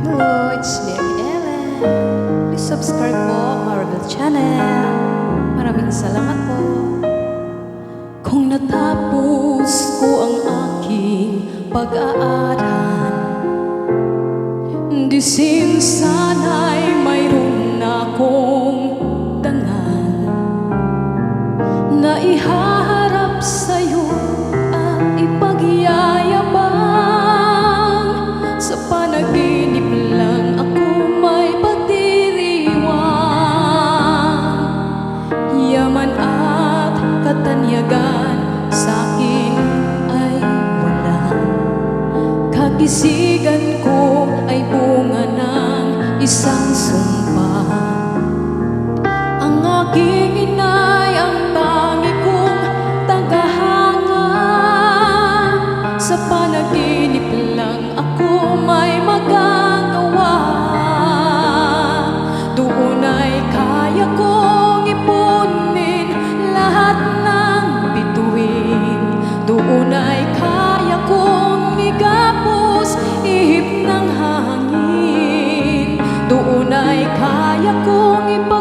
Hello, it's Liang Ellen. Please subscribe po Marvel Channel. Maraming salamat po. Kung natapos ko ang aking pag-aaral, disin sana'y Pagkisigan ko ay bunga ng isang kaya kong iba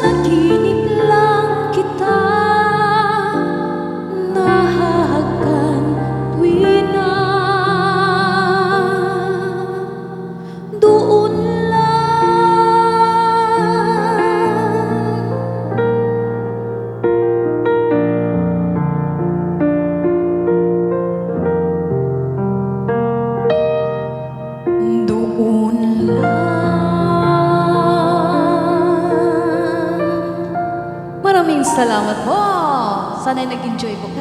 sakit Salamat po. Sana'y nag-enjoy po kayo.